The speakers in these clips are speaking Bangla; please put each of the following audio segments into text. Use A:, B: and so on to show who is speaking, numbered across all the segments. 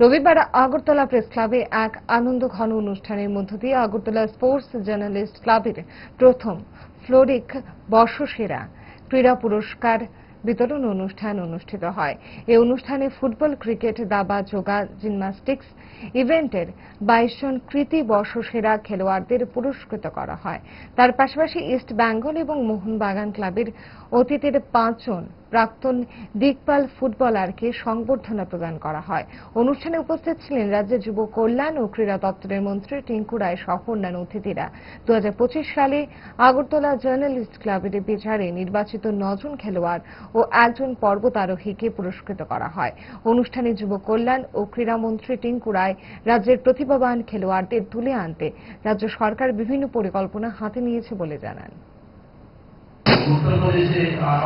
A: রবিবার আগরতলা প্রেস ক্লাবে এক আনন্দ ঘন অনুষ্ঠানের মধ্য দিয়ে আগরতলা স্পোর্টস জার্নালিস্ট ক্লাবের প্রথম ফ্লোরিক বর্ষসেরা ক্রীড়া পুরস্কার বিতরণ অনুষ্ঠান অনুষ্ঠিত হয়। এই অনুষ্ঠানে ফুটবল ক্রিকেট, দাবা, যোগা জিমন্যাস্টিক্স ইভেন্টের বাইশ জন কৃতি বর্ষসেরা খেলোয়াড়দের পুরস্কৃত করা হয়। তার পাশাপাশি ইস্ট বেঙ্গল এবং মোহনবাগান ক্লাবের অতীতের পাঁচজন প্রাক্তন দিকপাল ফুটবলারকে সংবর্ধনা প্রদান করা হয়। অনুষ্ঠানে উপস্থিত ছিলেন রাজ্যের যুব কল্যাণ ও ক্রীড়া দপ্তরের মন্ত্রী টিঙ্কু রায় সহ অন্যান্য অতিথিরা। দু হাজার পঁচিশ সালে আগরতলা জার্নালিস্ট ক্লাবের বিচারে নির্বাচিত নজন খেলোয়াড় ও একজন পর্বতারোহীকে পুরস্কৃত করা হয়। অনুষ্ঠানে যুব কল্যাণ ও ক্রীড়ামন্ত্রী টিঙ্কু রায় রাজ্যের প্রতিভাবান খেলোয়াড়দের তুলে আনতে রাজ্য সরকার বিভিন্ন পরিকল্পনা হাতে নিয়েছে বলে জানান।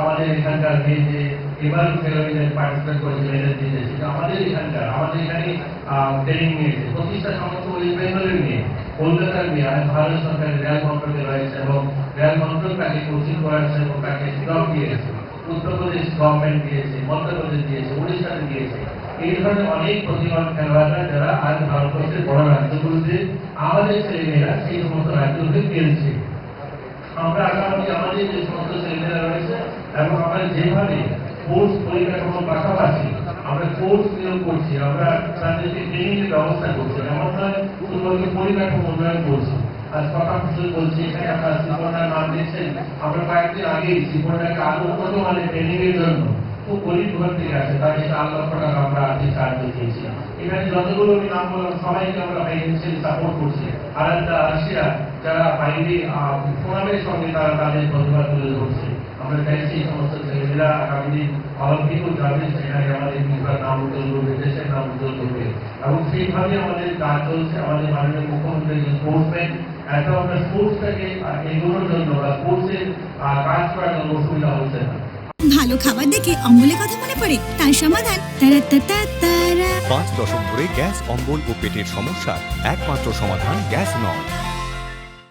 B: আমাদের এখানকার মেয়ে যে এবার ফেরোইনের পার্টিসিপেট করেছে মেয়েদের দিতে সেটা আমাদের এখানকার, আমাদের এখানে ট্রেনিং নিয়েছে। পঁচিশটা সমস্ত ওয়েস্ট বেঙ্গলের মেয়ে কলকাতার আর ভারত সরকারের রেল মন্ত্রকে রয়েছে এবং রেল মন্ত্রক তাকে কোচিং করাচ্ছে এবং তাকে জব দিয়েছে উত্তরপ্রদেশ গভর্নমেন্ট দিয়েছে, মধ্যপ্রদেশ দিয়েছে, উড়িষ্যাতে দিয়েছে। এই ধরনের অনেক প্রতিভাবান খেলোয়াড়রা যারা আজ ভারতবর্ষের বড় রাজ্যগুলোতে আমাদের ছেলেমেয়েরা সেই সমস্ত রাজ্যগুলোতে খেলছে। আমরা আগামী আমাদের যে সমস্ত এবং আমরা যেভাবে কোর্স পরিকাঠামোর পাশাপাশি আমরা কোর্স নিয়োগ করছি, আমরা তাদেরকে ট্রেনিং এর ব্যবস্থা করছি এমন শুধুমাত্র পরিকাঠামো উন্নয়ন করছি। আজ কথা বলছি, এখানে নাম দিয়েছেন আমরা কয়েকদিন শ্রীপর্ণাকে আরও উন্নত মানের জন্য খুব গরিব ঘর থেকে আছে তাকে চার লক্ষ টাকা আমরা আর্থিক সাহায্য দিয়েছি এখানে যতগুলো আমি নাম বললাম, সবাইকে আমরা সাপোর্ট করছি। আর একটা রাশিয়া, যারা বাইরে ফোরামের সঙ্গে তারা তাদের প্রতিভা তুলে ধরছে। আমরা চাইছি সমস্ত ছেলেমেয়েরা আগামী দিন অলিম্পিকও যাবে সেখানে আমাদের নিজের নাম উজ্জ্বল করবে দেশের নাম উজ্জ্বল করবে। এবং সেইভাবে আমাদের কাজ চলছে আমাদের মাননীয় মুখ্যমন্ত্রী যে স্পোর্টসম্যান এত আমরা স্পোর্টসটাকে এগোনোর জন্য বা স্পোর্টসের কাজ করার জন্য অসুবিধা হচ্ছে না।
C: ভালো খাবার দেখে অম্বলের কথা মনে পড়ে তার সমাধান তারা তারা তারা
D: পাঁচ দশক ধরে গ্যাস অম্বল ও পেটের সমস্যার একমাত্র সমাধান গ্যাস নল